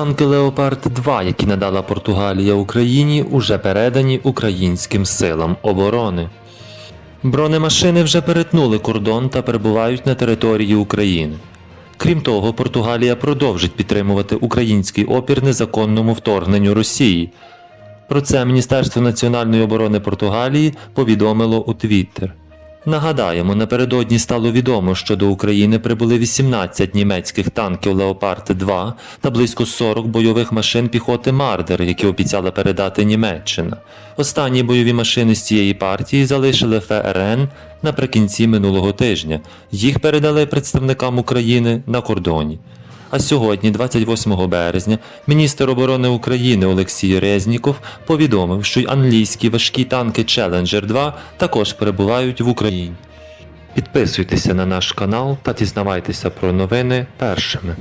Танки Леопард 2, які надала Португалія Україні, уже передані українським силам оборони. Бронемашини вже перетнули кордон та перебувають на території України. Крім того, Португалія продовжить підтримувати український опір незаконному вторгненню Росії. Про це Міністерство національної оборони Португалії повідомило у Твіттер. Нагадаємо, напередодні стало відомо, що до України прибули 18 німецьких танків Леопард 2 та близько 40 бойових машин піхоти Мардер, які обіцяла передати Німеччина. Останні бойові машини з цієї партії залишили ФРН наприкінці минулого тижня. Їх передали представникам України на кордоні. А сьогодні, 28 березня, міністр оборони України Олексій Резніков повідомив, що й англійські важкі танки Challenger 2 також перебувають в Україні. Підписуйтеся на наш канал та дізнавайтеся про новини першими.